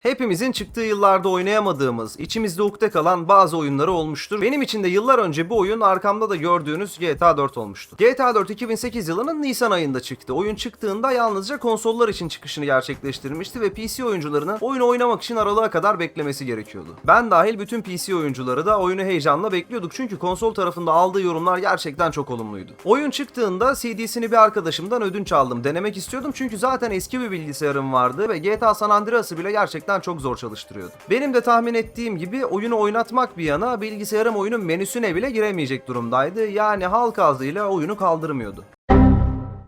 Hepimizin çıktığı yıllarda oynayamadığımız, içimizde ukde kalan bazı oyunları olmuştur. Benim için de yıllar önce bu oyun arkamda da gördüğünüz GTA 4 olmuştu. GTA 4 2008 yılının Nisan ayında çıktı. Oyun çıktığında yalnızca konsollar için çıkışını gerçekleştirmişti ve PC oyuncularının oyunu oynamak için aralığa kadar beklemesi gerekiyordu. Ben dahil bütün PC oyuncuları da oyunu heyecanla bekliyorduk çünkü konsol tarafında aldığı yorumlar gerçekten çok olumluydu. Oyun çıktığında CD'sini bir arkadaşımdan ödünç aldım. Denemek istiyordum çünkü zaten eski bir bilgisayarım vardı ve GTA San Andreas'ı bile gerçekten çok zor çalıştırıyordu. Benim de tahmin ettiğim gibi oyunu oynatmak bir yana bilgisayarım oyunun menüsüne bile giremeyecek durumdaydı. Yani halk ağzıyla oyunu kaldırmıyordu.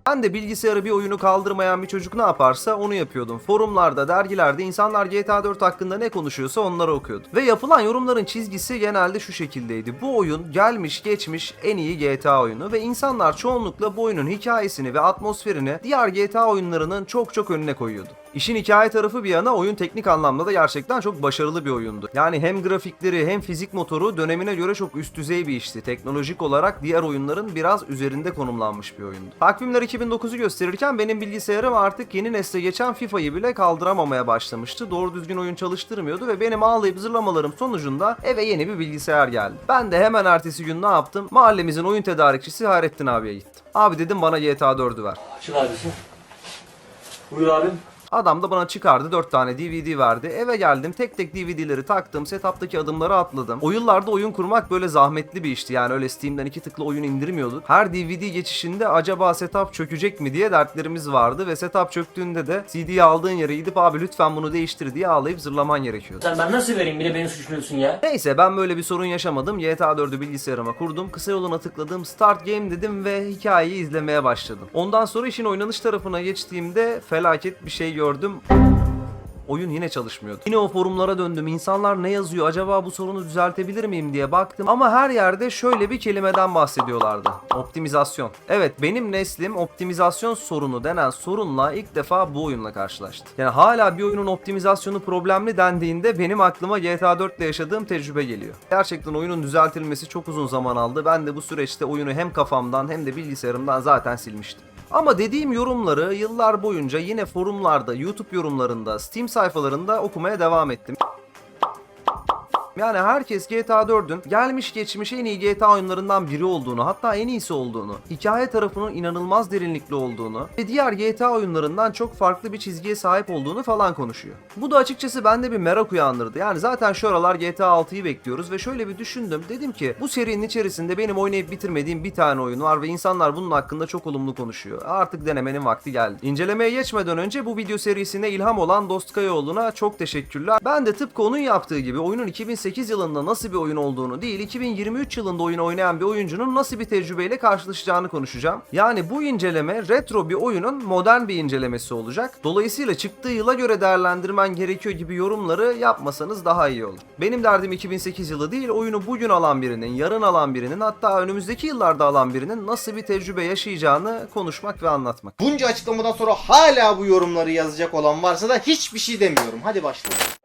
Ben de bilgisayarı bir oyunu kaldırmayan bir çocuk ne yaparsa onu yapıyordum. Forumlarda, dergilerde insanlar GTA 4 hakkında ne konuşuyorsa onları okuyordum. Ve yapılan yorumların çizgisi genelde şu şekildeydi. Bu oyun gelmiş geçmiş en iyi GTA oyunu ve insanlar çoğunlukla bu oyunun hikayesini ve atmosferini diğer GTA oyunlarının çok çok önüne koyuyordu. İşin hikaye tarafı bir yana oyun teknik anlamda da gerçekten çok başarılı bir oyundu. Yani hem grafikleri hem fizik motoru dönemine göre çok üst düzey bir işti. Teknolojik olarak diğer oyunların biraz üzerinde konumlanmış bir oyundu. Takvimler 2009'u gösterirken benim bilgisayarım artık yeni nesle geçen FIFA'yı bile kaldıramamaya başlamıştı. Doğru düzgün oyun çalıştırmıyordu ve benim ağlayıp zırlamalarım sonucunda eve yeni bir bilgisayar geldi. Ben de hemen ertesi gün ne yaptım? Mahallemizin oyun tedarikçisi Hayrettin abiye gittim. Abi dedim bana GTA 4'ü ver. Açın abisi. Buyur abim. Adam da bana çıkardı 4 tane DVD verdi. Eve geldim tek tek DVD'leri taktım. Setup'taki adımları atladım. O yıllarda oyun kurmak böyle zahmetli bir işti. Yani öyle Steam'den iki tıkla oyun indirmiyorduk. Her DVD geçişinde acaba setup çökecek mi diye dertlerimiz vardı. Ve setup çöktüğünde de CD'yi aldığın yere gidip abi lütfen bunu değiştir diye ağlayıp zırlaman gerekiyordu. Sen ben nasıl vereyim bir de beni suçluyorsun ya. Neyse ben böyle bir sorun yaşamadım. GTA 4'ü bilgisayarıma kurdum. Kısa yoluna tıkladım. Start game dedim ve hikayeyi izlemeye başladım. Ondan sonra işin oynanış tarafına geçtiğimde felaket bir şey gördüm. Oyun yine çalışmıyordu. Yine o forumlara döndüm. İnsanlar ne yazıyor? Acaba bu sorunu düzeltebilir miyim diye baktım. Ama her yerde şöyle bir kelimeden bahsediyorlardı. Optimizasyon. Evet benim neslim optimizasyon sorunu denen sorunla ilk defa bu oyunla karşılaştı. Yani hala bir oyunun optimizasyonu problemli dendiğinde benim aklıma GTA 4 ile yaşadığım tecrübe geliyor. Gerçekten oyunun düzeltilmesi çok uzun zaman aldı. Ben de bu süreçte oyunu hem kafamdan hem de bilgisayarımdan zaten silmiştim. Ama dediğim yorumları yıllar boyunca yine forumlarda, YouTube yorumlarında, Steam sayfalarında okumaya devam ettim. Yani herkes GTA 4'ün gelmiş geçmiş en iyi GTA oyunlarından biri olduğunu, hatta en iyisi olduğunu, hikaye tarafının inanılmaz derinlikli olduğunu ve diğer GTA oyunlarından çok farklı bir çizgiye sahip olduğunu falan konuşuyor. Bu da açıkçası bende bir merak uyandırdı. Yani zaten şu aralar GTA 6'yı bekliyoruz ve şöyle bir düşündüm. Dedim ki bu serinin içerisinde benim oynayıp bitirmediğim bir tane oyun var ve insanlar bunun hakkında çok olumlu konuşuyor. Artık denemenin vakti geldi. İncelemeye geçmeden önce bu video serisine ilham olan Dost Kayaoğlu'na çok teşekkürler. Ben de tıpkı onun yaptığı gibi oyunun 2008 yılında nasıl bir oyun olduğunu değil 2023 yılında oyun oynayan bir oyuncunun nasıl bir tecrübeyle karşılaşacağını konuşacağım. Yani bu inceleme retro bir oyunun modern bir incelemesi olacak. Dolayısıyla çıktığı yıla göre değerlendirmen gerekiyor gibi yorumları yapmasanız daha iyi olur. Benim derdim 2008 yılı değil oyunu bugün alan birinin, yarın alan birinin hatta önümüzdeki yıllarda alan birinin nasıl bir tecrübe yaşayacağını konuşmak ve anlatmak. Bunca açıklamadan sonra hala bu yorumları yazacak olan varsa da hiçbir şey demiyorum. Hadi başlayalım.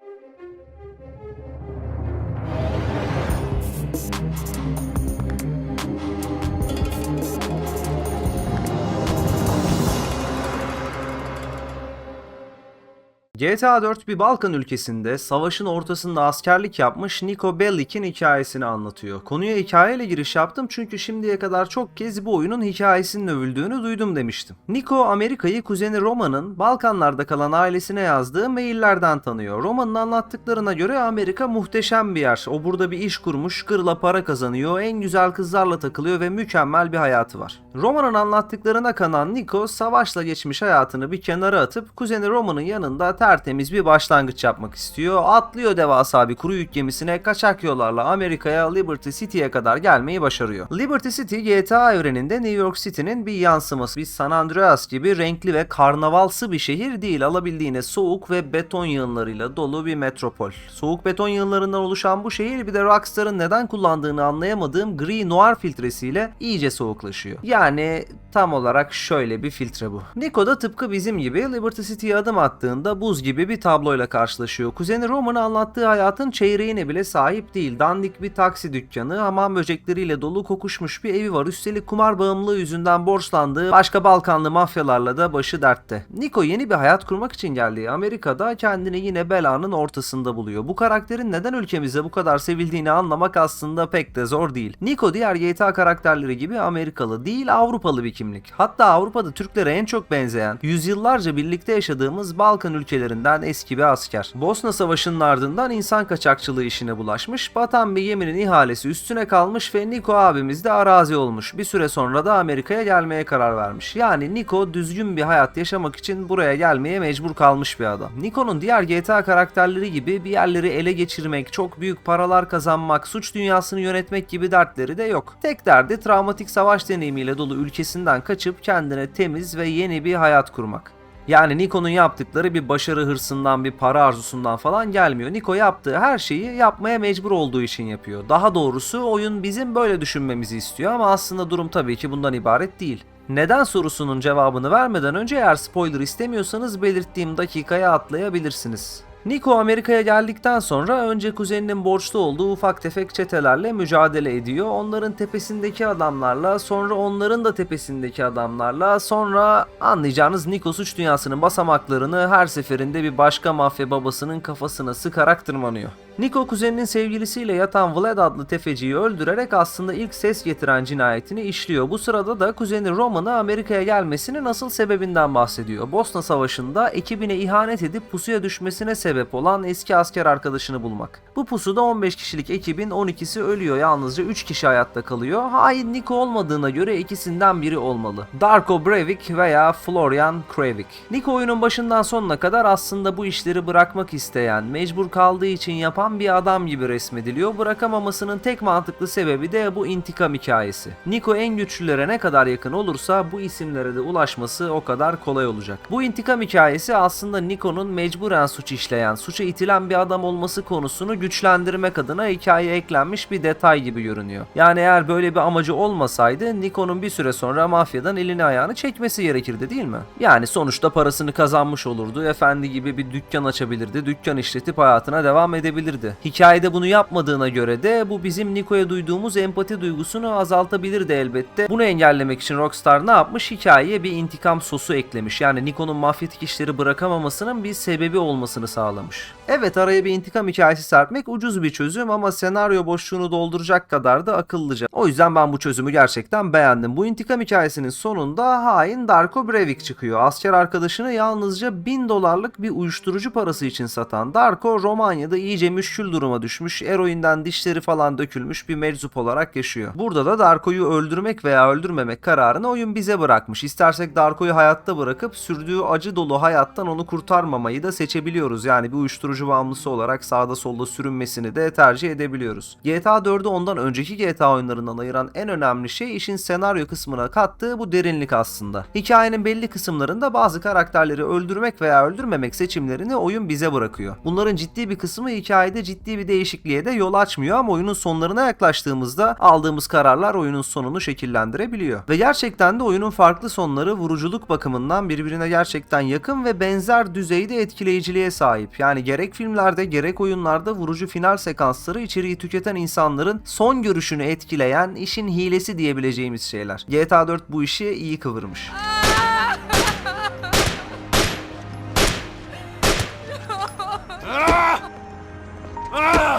GTA 4 bir Balkan ülkesinde savaşın ortasında askerlik yapmış Niko Bellic'in hikayesini anlatıyor. Konuya hikayeyle giriş yaptım çünkü şimdiye kadar çok kez bu oyunun hikayesinin övüldüğünü duydum demiştim. Niko Amerika'yı kuzeni Roma'nın Balkanlarda kalan ailesine yazdığı maillerden tanıyor. Roma'nın anlattıklarına göre Amerika muhteşem bir yer. O burada bir iş kurmuş, gırla para kazanıyor, en güzel kızlarla takılıyor ve mükemmel bir hayatı var. Roma'nın anlattıklarına kanan Niko savaşla geçmiş hayatını bir kenara atıp kuzeni Roma'nın yanında tertemiz bir başlangıç yapmak istiyor. Atlıyor devasa bir kuru yük gemisine kaçak yollarla Amerika'ya Liberty City'ye kadar gelmeyi başarıyor. Liberty City GTA evreninde New York City'nin bir yansıması. Bir San Andreas gibi renkli ve karnavalsı bir şehir değil. Alabildiğine soğuk ve beton yığınlarıyla dolu bir metropol. Soğuk beton yığınlarından oluşan bu şehir bir de Rockstar'ın neden kullandığını anlayamadığım gri noir filtresiyle iyice soğuklaşıyor. Yani tam olarak şöyle bir filtre bu. Niko da tıpkı bizim gibi Liberty City'ye adım attığında buz umduğumuz gibi bir tabloyla karşılaşıyor. Kuzeni Roman anlattığı hayatın çeyreğine bile sahip değil. Dandik bir taksi dükkanı, hamam böcekleriyle dolu kokuşmuş bir evi var. Üstelik kumar bağımlılığı yüzünden borçlandığı başka Balkanlı mafyalarla da başı dertte. Nico yeni bir hayat kurmak için geldiği Amerika'da kendini yine belanın ortasında buluyor. Bu karakterin neden ülkemizde bu kadar sevildiğini anlamak aslında pek de zor değil. Nico diğer GTA karakterleri gibi Amerikalı değil Avrupalı bir kimlik. Hatta Avrupa'da Türklere en çok benzeyen, yüzyıllarca birlikte yaşadığımız Balkan ülkelerinden eski bir asker. Bosna Savaşı'nın ardından insan kaçakçılığı işine bulaşmış, batan bir geminin ihalesi üstüne kalmış ve Nico abimiz de arazi olmuş. Bir süre sonra da Amerika'ya gelmeye karar vermiş. Yani Nico düzgün bir hayat yaşamak için buraya gelmeye mecbur kalmış bir adam. Nico'nun diğer GTA karakterleri gibi bir yerleri ele geçirmek, çok büyük paralar kazanmak, suç dünyasını yönetmek gibi dertleri de yok. Tek derdi travmatik savaş deneyimiyle dolu ülkesinden kaçıp kendine temiz ve yeni bir hayat kurmak. Yani Nico'nun yaptıkları bir başarı hırsından, bir para arzusundan falan gelmiyor. Nico yaptığı her şeyi yapmaya mecbur olduğu için yapıyor. Daha doğrusu oyun bizim böyle düşünmemizi istiyor ama aslında durum tabii ki bundan ibaret değil. Neden sorusunun cevabını vermeden önce eğer spoiler istemiyorsanız belirttiğim dakikaya atlayabilirsiniz. Nico Amerika'ya geldikten sonra önce kuzeninin borçlu olduğu ufak tefek çetelerle mücadele ediyor. Onların tepesindeki adamlarla, sonra onların da tepesindeki adamlarla, sonra anlayacağınız Nico suç dünyasının basamaklarını her seferinde bir başka mafya babasının kafasına sıkarak tırmanıyor. Nico kuzeninin sevgilisiyle yatan Vlad adlı tefeciyi öldürerek aslında ilk ses getiren cinayetini işliyor. Bu sırada da kuzeni Roman'ı Amerika'ya gelmesinin asıl sebebinden bahsediyor. Bosna Savaşı'nda ekibine ihanet edip pusuya düşmesine sebep olan eski asker arkadaşını bulmak. Bu pusuda 15 kişilik ekibin 12'si ölüyor yalnızca 3 kişi hayatta kalıyor. Hain Nico olmadığına göre ikisinden biri olmalı. Darko Breivik veya Florian Krevik. Nico oyunun başından sonuna kadar aslında bu işleri bırakmak isteyen, mecbur kaldığı için yapan bir adam gibi resmediliyor. Bırakamamasının tek mantıklı sebebi de bu intikam hikayesi. Nico en güçlülere ne kadar yakın olursa bu isimlere de ulaşması o kadar kolay olacak. Bu intikam hikayesi aslında Nico'nun mecburen suç işleyen, suça itilen bir adam olması konusunu güçlendirmek adına hikayeye eklenmiş bir detay gibi görünüyor. Yani eğer böyle bir amacı olmasaydı Nico'nun bir süre sonra mafyadan elini ayağını çekmesi gerekirdi değil mi? Yani sonuçta parasını kazanmış olurdu, efendi gibi bir dükkan açabilirdi, dükkan işletip hayatına devam edebilirdi. Hikayede bunu yapmadığına göre de bu bizim Nico'ya duyduğumuz empati duygusunu azaltabilirdi elbette. Bunu engellemek için Rockstar ne yapmış? Hikayeye bir intikam sosu eklemiş. Yani Nico'nun mafyatik işleri bırakamamasının bir sebebi olmasını sağlamış. Evet araya bir intikam hikayesi serpmek ucuz bir çözüm ama senaryo boşluğunu dolduracak kadar da akıllıca. O yüzden ben bu çözümü gerçekten beğendim. Bu intikam hikayesinin sonunda hain Darko Breivik çıkıyor. Asker arkadaşını yalnızca 1000 dolarlık bir uyuşturucu parası için satan Darko Romanya'da iyice müşkül duruma düşmüş, eroinden dişleri falan dökülmüş bir meczup olarak yaşıyor. Burada da Darko'yu öldürmek veya öldürmemek kararını oyun bize bırakmış. İstersek Darko'yu hayatta bırakıp sürdüğü acı dolu hayattan onu kurtarmamayı da seçebiliyoruz. Yani bir uyuşturucu bağımlısı olarak sağda solda sürünmesini de tercih edebiliyoruz. GTA 4'ü ondan önceki GTA oyunlarından ayıran en önemli şey işin senaryo kısmına kattığı bu derinlik aslında. Hikayenin belli kısımlarında bazı karakterleri öldürmek veya öldürmemek seçimlerini oyun bize bırakıyor. Bunların ciddi bir kısmı hikayede ciddi bir değişikliğe de yol açmıyor ama oyunun sonlarına yaklaştığımızda aldığımız kararlar oyunun sonunu şekillendirebiliyor. Ve gerçekten de oyunun farklı sonları vuruculuk bakımından birbirine gerçekten yakın ve benzer düzeyde etkileyiciliğe sahip. Yani gerek filmlerde gerek oyunlarda vurucu final sekansları içeriği tüketen insanların son görüşünü etkileyen işin hilesi diyebileceğimiz şeyler. GTA 4 bu işi iyi kıvırmış.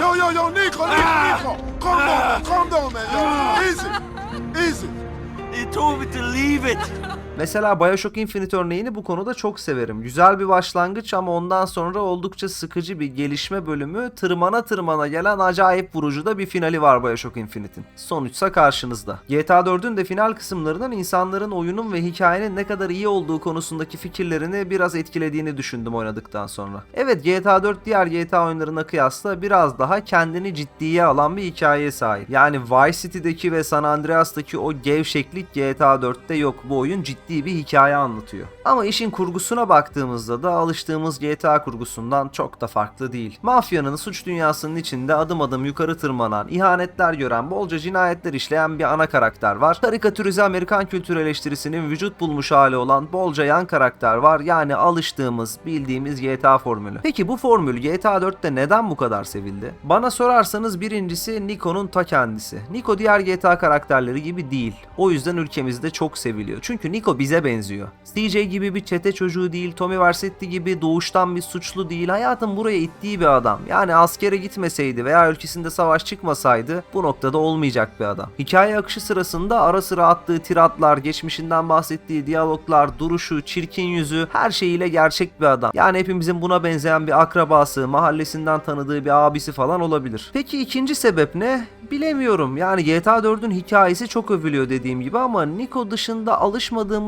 Yo, yo, yo, Nico, Nico, Nico. Calm down, calm down, man. Yo, easy, easy. They told me to leave it. Mesela Bioshock Infinite örneğini bu konuda çok severim. Güzel bir başlangıç ama ondan sonra oldukça sıkıcı bir gelişme bölümü, tırmana tırmana gelen acayip vurucu da bir finali var Bioshock Infinite'in. Sonuçsa karşınızda. GTA 4'ün de final kısımlarının insanların oyunun ve hikayenin ne kadar iyi olduğu konusundaki fikirlerini biraz etkilediğini düşündüm oynadıktan sonra. Evet GTA 4 diğer GTA oyunlarına kıyasla biraz daha kendini ciddiye alan bir hikayeye sahip. Yani Vice City'deki ve San Andreas'taki o gevşeklik GTA 4'te yok. Bu oyun ciddi ciddi bir hikaye anlatıyor. Ama işin kurgusuna baktığımızda da alıştığımız GTA kurgusundan çok da farklı değil. Mafyanın suç dünyasının içinde adım adım yukarı tırmanan, ihanetler gören, bolca cinayetler işleyen bir ana karakter var. Karikatürize Amerikan kültür eleştirisinin vücut bulmuş hali olan bolca yan karakter var. Yani alıştığımız, bildiğimiz GTA formülü. Peki bu formül GTA 4'te neden bu kadar sevildi? Bana sorarsanız birincisi Nico'nun ta kendisi. Nico diğer GTA karakterleri gibi değil. O yüzden ülkemizde çok seviliyor. Çünkü Nico bize benziyor. CJ gibi bir çete çocuğu değil, Tommy Vercetti gibi doğuştan bir suçlu değil. Hayatın buraya ittiği bir adam. Yani askere gitmeseydi veya ülkesinde savaş çıkmasaydı bu noktada olmayacak bir adam. Hikaye akışı sırasında ara sıra attığı tiratlar, geçmişinden bahsettiği diyaloglar, duruşu, çirkin yüzü her şeyiyle gerçek bir adam. Yani hepimizin buna benzeyen bir akrabası, mahallesinden tanıdığı bir abisi falan olabilir. Peki ikinci sebep ne? Bilemiyorum. Yani GTA 4'ün hikayesi çok övülüyor dediğim gibi ama Nico dışında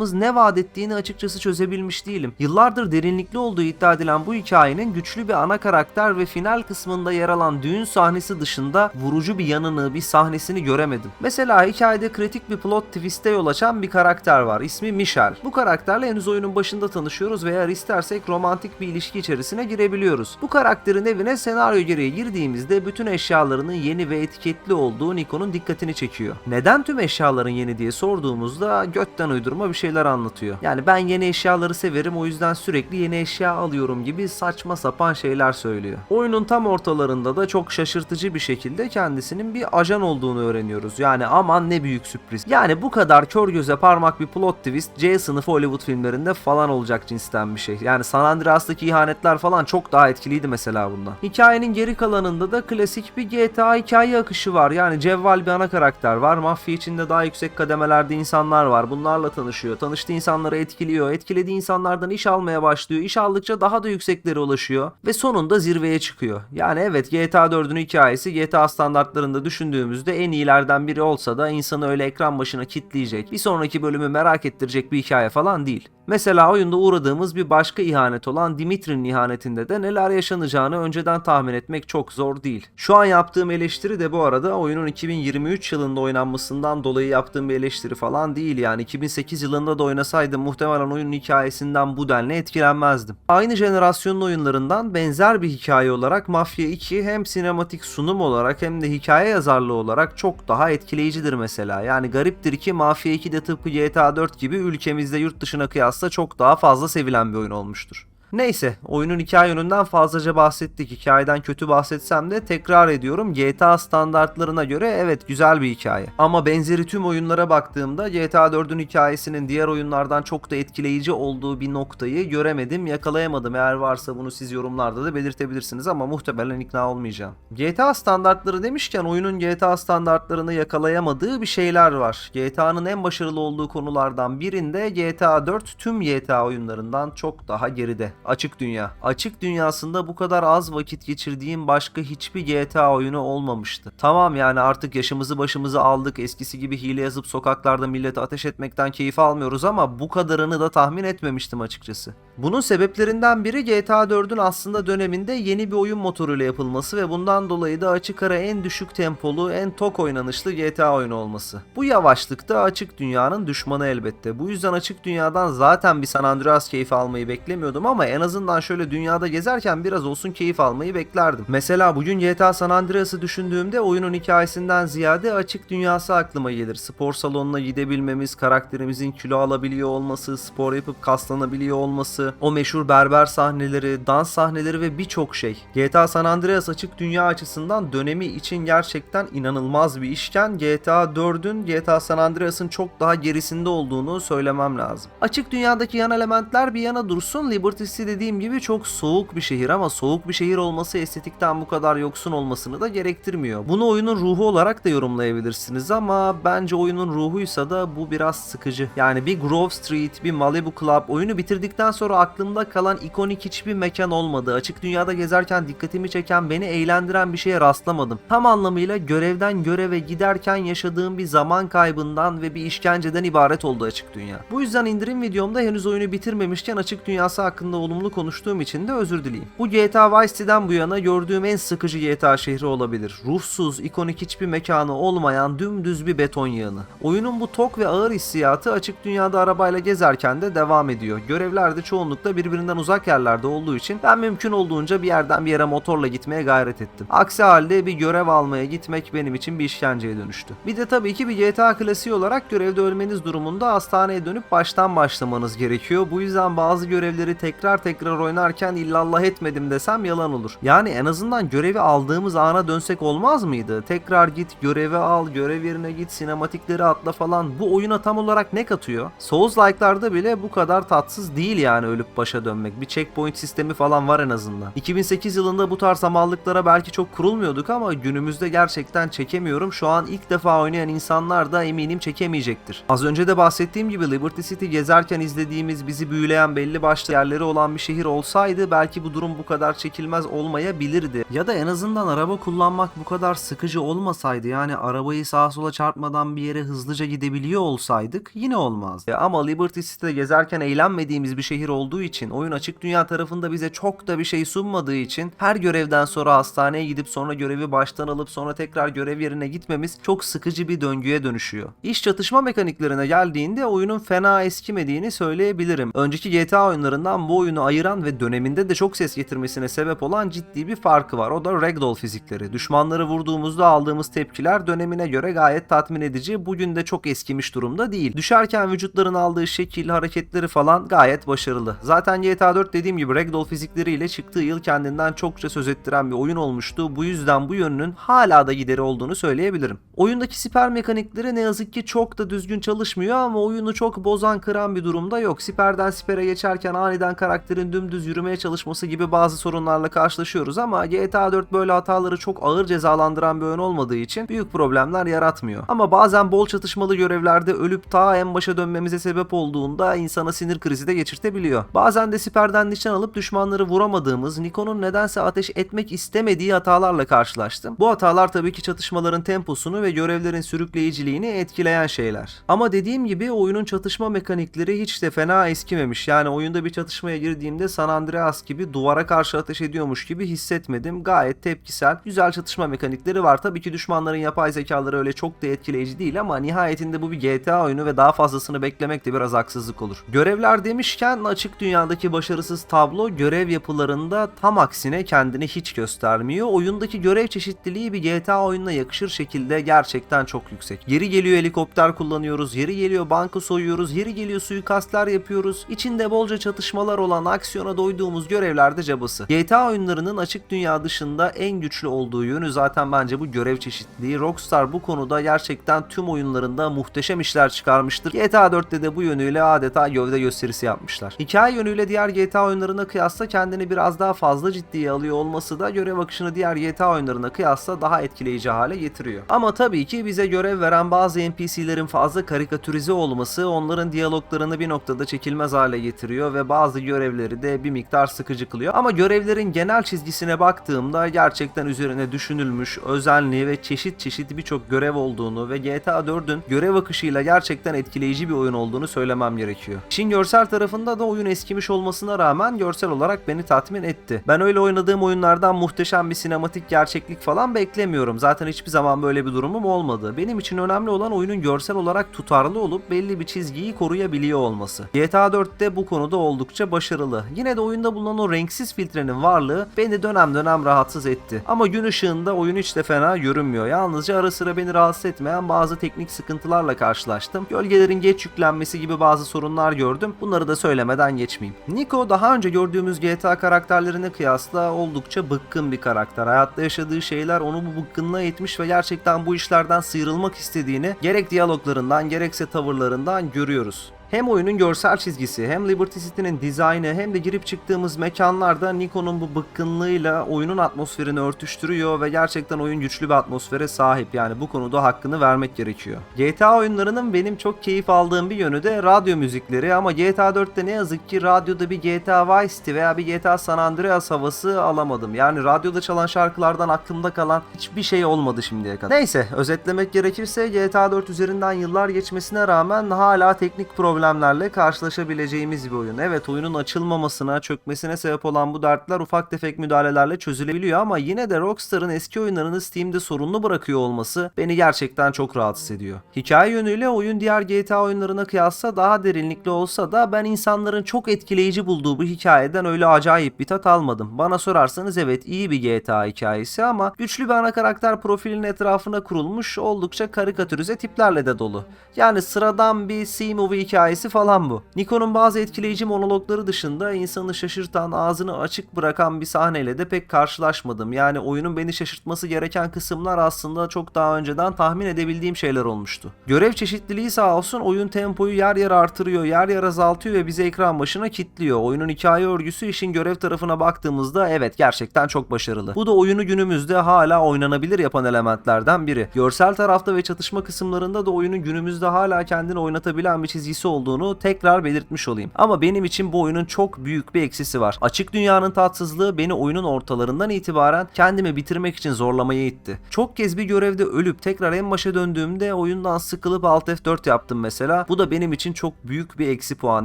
alışmadığımız ne vaat ettiğini açıkçası çözebilmiş değilim. Yıllardır derinlikli olduğu iddia edilen bu hikayenin güçlü bir ana karakter ve final kısmında yer alan düğün sahnesi dışında vurucu bir yanını, bir sahnesini göremedim. Mesela hikayede kritik bir plot twist'e yol açan bir karakter var. İsmi Michel. Bu karakterle henüz oyunun başında tanışıyoruz ve eğer istersek romantik bir ilişki içerisine girebiliyoruz. Bu karakterin evine senaryo gereği girdiğimizde bütün eşyalarının yeni ve etiketli olduğu Nico'nun dikkatini çekiyor. Neden tüm eşyaların yeni diye sorduğumuzda götten uydurma bir şeyler anlatıyor. Yani ben yeni eşyaları severim o yüzden sürekli yeni eşya alıyorum gibi saçma sapan şeyler söylüyor. Oyunun tam ortalarında da çok şaşırtıcı bir şekilde kendisinin bir ajan olduğunu öğreniyoruz. Yani aman ne büyük sürpriz. Yani bu kadar kör göze parmak bir plot twist C sınıfı Hollywood filmlerinde falan olacak cinsten bir şey. Yani San Andreas'taki ihanetler falan çok daha etkiliydi mesela bundan. Hikayenin geri kalanında da klasik bir GTA hikaye akışı var. Yani cevval bir ana karakter var. Mafya içinde daha yüksek kademelerde insanlar var. Bunlarla tanışıyor. Tanıştığı insanları etkiliyor. Etkilediği insanlardan iş almaya başlıyor. İş aldıkça daha da yükseklere ulaşıyor. Ve sonunda zirveye çıkıyor. Yani evet GTA 4'ün hikayesi GTA standartlarında düşündüğümüzde en iyilerden biri olsa da insanı öyle ekran başına kitleyecek, bir sonraki bölümü merak ettirecek bir hikaye falan değil. Mesela oyunda uğradığımız bir başka ihanet olan Dimitri'nin ihanetinde de neler yaşanacağını önceden tahmin etmek çok zor değil. Şu an yaptığım eleştiri de bu arada oyunun 2023 yılında oynanmasından dolayı yaptığım bir eleştiri falan değil yani 2008 yılında da oynasaydım muhtemelen oyunun hikayesinden bu denli etkilenmezdim. Aynı jenerasyonun oyunlarından benzer bir hikaye olarak Mafya 2 hem sinematik sunum olarak hem de hikaye yazarlığı olarak çok daha etkileyicidir mesela. Yani gariptir ki Mafya 2 de tıpkı GTA 4 gibi ülkemizde yurt dışına kıyasla çok daha fazla sevilen bir oyun olmuştur. Neyse oyunun hikaye yönünden fazlaca bahsettik. Hikayeden kötü bahsetsem de tekrar ediyorum GTA standartlarına göre evet güzel bir hikaye. Ama benzeri tüm oyunlara baktığımda GTA 4'ün hikayesinin diğer oyunlardan çok da etkileyici olduğu bir noktayı göremedim, yakalayamadım. Eğer varsa bunu siz yorumlarda da belirtebilirsiniz ama muhtemelen ikna olmayacağım. GTA standartları demişken oyunun GTA standartlarını yakalayamadığı bir şeyler var. GTA'nın en başarılı olduğu konulardan birinde GTA 4 tüm GTA oyunlarından çok daha geride. Açık dünya. Açık dünyasında bu kadar az vakit geçirdiğim başka hiçbir GTA oyunu olmamıştı. Tamam yani artık yaşımızı başımızı aldık. Eskisi gibi hile yazıp sokaklarda millete ateş etmekten keyif almıyoruz ama bu kadarını da tahmin etmemiştim açıkçası. Bunun sebeplerinden biri GTA 4'ün aslında döneminde yeni bir oyun motoruyla yapılması ve bundan dolayı da açık ara en düşük tempolu, en tok oynanışlı GTA oyunu olması. Bu yavaşlıkta açık dünyanın düşmanı elbette. Bu yüzden açık dünyadan zaten bir San Andreas keyfi almayı beklemiyordum ama en azından şöyle dünyada gezerken biraz olsun keyif almayı beklerdim. Mesela bugün GTA San Andreas'ı düşündüğümde oyunun hikayesinden ziyade açık dünyası aklıma gelir. Spor salonuna gidebilmemiz, karakterimizin kilo alabiliyor olması, spor yapıp kaslanabiliyor olması, o meşhur berber sahneleri, dans sahneleri ve birçok şey. GTA San Andreas açık dünya açısından dönemi için gerçekten inanılmaz bir işken GTA 4'ün GTA San Andreas'ın çok daha gerisinde olduğunu söylemem lazım. Açık dünyadaki yan elementler bir yana dursun Liberty City dediğim gibi çok soğuk bir şehir ama soğuk bir şehir olması estetikten bu kadar yoksun olmasını da gerektirmiyor. Bunu oyunun ruhu olarak da yorumlayabilirsiniz ama bence oyunun ruhuysa da bu biraz sıkıcı. Yani bir Grove Street, bir Malibu Club oyunu bitirdikten sonra aklımda kalan ikonik hiçbir mekan olmadı. Açık dünyada gezerken dikkatimi çeken, beni eğlendiren bir şeye rastlamadım. Tam anlamıyla görevden göreve giderken yaşadığım bir zaman kaybından ve bir işkenceden ibaret oldu açık dünya. Bu yüzden indirim videomda henüz oyunu bitirmemişken açık dünyası hakkında olumlu konuştuğum için de özür dileyim. Bu GTA Vice City'den bu yana gördüğüm en sıkıcı GTA şehri olabilir. Ruhsuz, ikonik hiçbir mekanı olmayan dümdüz bir beton yığını. Oyunun bu tok ve ağır hissiyatı açık dünyada arabayla gezerken de devam ediyor. Görevler de çoğunlukla birbirinden uzak yerlerde olduğu için ben mümkün olduğunca bir yerden bir yere motorla gitmeye gayret ettim. Aksi halde bir görev almaya gitmek benim için bir işkenceye dönüştü. Bir de tabii ki bir GTA klasiği olarak görevde ölmeniz durumunda hastaneye dönüp baştan başlamanız gerekiyor. Bu yüzden bazı görevleri tekrar tekrar oynarken illallah etmedim desem yalan olur. Yani en azından görevi aldığımız ana dönsek olmaz mıydı? Tekrar git görevi al, görev yerine git, sinematikleri atla falan. Bu oyuna tam olarak ne katıyor? Souls-like'larda bile bu kadar tatsız değil yani ölüp başa dönmek. Bir checkpoint sistemi falan var en azından. 2008 yılında bu tarz hamallıklara belki çok kurulmuyorduk ama günümüzde gerçekten çekemiyorum. Şu an ilk defa oynayan insanlar da eminim çekemeyecektir. Az önce de bahsettiğim gibi Liberty City gezerken izlediğimiz bizi büyüleyen belli başlı yerleri olan bir şehir olsaydı belki bu durum bu kadar çekilmez olmayabilirdi. Ya da en azından araba kullanmak bu kadar sıkıcı olmasaydı yani arabayı sağa sola çarpmadan bir yere hızlıca gidebiliyor olsaydık yine olmazdı. Ama Liberty City'de gezerken eğlenmediğimiz bir şehir olduğu için oyun açık dünya tarafında bize çok da bir şey sunmadığı için her görevden sonra hastaneye gidip sonra görevi baştan alıp sonra tekrar görev yerine gitmemiz çok sıkıcı bir döngüye dönüşüyor. İş çatışma mekaniklerine geldiğinde oyunun fena eskimediğini söyleyebilirim. Önceki GTA oyunlarından bu oyunu ayıran ve döneminde de çok ses getirmesine sebep olan ciddi bir farkı var. O da ragdoll fizikleri. Düşmanları vurduğumuzda aldığımız tepkiler dönemine göre gayet tatmin edici. Bugün de çok eskimiş durumda değil. Düşerken vücutların aldığı şekil, hareketleri falan gayet başarılı. Zaten GTA 4 dediğim gibi ragdoll fizikleriyle çıktığı yıl kendinden çokça söz ettiren bir oyun olmuştu. Bu yüzden bu yönünün hala da gideri olduğunu söyleyebilirim. Oyundaki siper mekanikleri ne yazık ki çok da düzgün çalışmıyor ama oyunu çok bozan kıran bir durumda yok. Siperden sipere geçerken aniden karakterin dümdüz yürümeye çalışması gibi bazı sorunlarla karşılaşıyoruz ama GTA 4 böyle hataları çok ağır cezalandıran bir oyun olmadığı için büyük problemler yaratmıyor. Ama bazen bol çatışmalı görevlerde ölüp ta en başa dönmemize sebep olduğunda insana sinir krizi de geçirtebiliyor. Bazen de siperden nişan alıp düşmanları vuramadığımız, Nikon'un nedense ateş etmek istemediği hatalarla karşılaştım. Bu hatalar tabii ki çatışmaların temposunu ve görevlerin sürükleyiciliğini etkileyen şeyler. Ama dediğim gibi oyunun çatışma mekanikleri hiç de fena eskimemiş. Yani oyunda bir çatışmaya girdiğimde San Andreas gibi duvara karşı ateş ediyormuş gibi hissetmedim. Gayet tepkisel, güzel çatışma mekanikleri var. Tabii ki düşmanların yapay zekaları öyle çok da etkileyici değil ama nihayetinde bu bir GTA oyunu ve daha fazlasını beklemek de biraz haksızlık olur. Görevler demişken açık dünyadaki başarısız tablo görev yapılarında tam aksine kendini hiç göstermiyor. Oyundaki görev çeşitliliği bir GTA oyununa yakışır şekilde gerçekten çok yüksek. Yeri geliyor helikopter kullanıyoruz, yeri geliyor banka soyuyoruz, yeri geliyor suikastlar yapıyoruz. İçinde bolca çatışmalar olan aksiyona doyduğumuz görevler de cabası. GTA oyunlarının açık dünya dışında en güçlü olduğu yönü zaten bence bu görev çeşitliliği. Rockstar bu konuda gerçekten tüm oyunlarında muhteşem işler çıkarmıştır. GTA 4'te de bu yönüyle adeta gövde gösterisi yapmışlar. Hikaye yönüyle diğer GTA oyunlarına kıyasla kendini biraz daha fazla ciddiye alıyor olması da görev akışını diğer GTA oyunlarına kıyasla daha etkileyici hale getiriyor. Ama tabii ki bize görev veren bazı NPC'lerin fazla karikatürize olması onların diyaloglarını bir noktada çekilmez hale getiriyor ve bazı görevleri de bir miktar sıkıcı kılıyor. Ama görevlerin genel çizgisine baktığımda gerçekten üzerine düşünülmüş, özenli ve çeşit çeşit birçok görev olduğunu ve GTA 4'ün görev akışıyla gerçekten etkileyici bir oyun olduğunu söylemem gerekiyor. İşin görsel tarafında da oyun eskimiş olmasına rağmen görsel olarak beni tatmin etti. Ben öyle oynadığım oyunlardan muhteşem bir sinematik gerçeklik falan beklemiyorum. Zaten hiçbir zaman böyle bir durumum olmadı. Benim için önemli olan oyunun görsel olarak tutarlı olup belli bir çizgiyi koruyabiliyor olması. GTA 4'te bu konuda oldukça başarılı. Yine de oyunda bulunan o renksiz filtrenin varlığı beni dönem dönem rahatsız etti. Ama gün ışığında oyun hiç de fena görünmüyor. Yalnızca ara sıra beni rahatsız etmeyen bazı teknik sıkıntılarla karşılaştım. Gölgelerin geç yüklenmesi gibi bazı sorunlar gördüm. Bunları da söylemeden geçmeyeyim. Nico daha önce gördüğümüz GTA karakterlerine kıyasla oldukça bıkkın bir karakter. Hayatta yaşadığı şeyler onu bu bıkkınlığa etmiş ve gerçekten bu işlerden sıyrılmak istediğini gerek diyaloglarından gerekse tavırlarından görüyoruz. Hem oyunun görsel çizgisi hem Liberty City'nin dizaynı hem de girip çıktığımız mekanlarda Nikon'un bu bıkkınlığıyla oyunun atmosferini örtüştürüyor ve gerçekten oyun güçlü bir atmosfere sahip. Yani bu konuda hakkını vermek gerekiyor. GTA oyunlarının benim çok keyif aldığım bir yönü de radyo müzikleri ama GTA 4'te ne yazık ki radyoda bir GTA Vice City veya bir GTA San Andreas havası alamadım. Yani radyoda çalan şarkılardan aklımda kalan hiçbir şey olmadı şimdiye kadar. Neyse özetlemek gerekirse GTA 4 üzerinden yıllar geçmesine rağmen hala teknik problem problemlerle karşılaşabileceğimiz bir oyun. Evet oyunun açılmamasına, çökmesine sebep olan bu dertler ufak tefek müdahalelerle çözülebiliyor ama yine de Rockstar'ın eski oyunlarını Steam'de sorunlu bırakıyor olması beni gerçekten çok rahatsız ediyor. Hikaye yönüyle oyun diğer GTA oyunlarına kıyasla daha derinlikli olsa da ben insanların çok etkileyici bulduğu bu hikayeden öyle acayip bir tat almadım. Bana sorarsanız evet iyi bir GTA hikayesi ama güçlü bir ana karakter profilinin etrafına kurulmuş oldukça karikatürize tiplerle de dolu. Yani sıradan bir C-movie hikayesi falan bu. Nikon'un bazı etkileyici monologları dışında insanı şaşırtan, ağzını açık bırakan bir sahneyle de pek karşılaşmadım. Yani oyunun beni şaşırtması gereken kısımlar aslında çok daha önceden tahmin edebildiğim şeyler olmuştu. Görev çeşitliliği sağ olsun oyun tempoyu yer yer artırıyor, yer yer azaltıyor ve bizi ekran başına kilitliyor. Oyunun hikaye örgüsü işin görev tarafına baktığımızda evet gerçekten çok başarılı. Bu da oyunu günümüzde hala oynanabilir yapan elementlerden biri. Görsel tarafta ve çatışma kısımlarında da oyunun günümüzde hala kendini oynatabilen bir çizgisi olduğunu tekrar belirtmiş olayım. Ama benim için bu oyunun çok büyük bir eksisi var. Açık dünyanın tatsızlığı beni oyunun ortalarından itibaren kendimi bitirmek için zorlamaya itti. Çok kez bir görevde ölüp tekrar en başa döndüğümde oyundan sıkılıp Alt F4 yaptım mesela. Bu da benim için çok büyük bir eksi puan.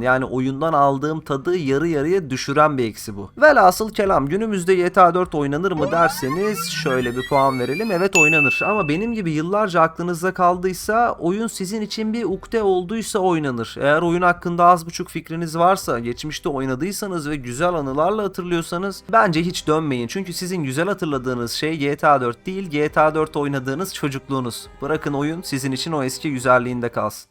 Yani oyundan aldığım tadı yarı yarıya düşüren bir eksi bu. Velhasıl kelam günümüzde GTA 4 oynanır mı derseniz şöyle bir puan verelim. Evet oynanır ama benim gibi yıllarca aklınızda kaldıysa oyun sizin için bir ukde olduysa oynanır. Eğer oyun hakkında az buçuk fikriniz varsa, geçmişte oynadıysanız ve güzel anılarla hatırlıyorsanız bence hiç dönmeyin. Çünkü sizin güzel hatırladığınız şey GTA 4 değil, GTA 4 oynadığınız çocukluğunuz. Bırakın oyun sizin için o eski güzelliğinde kalsın.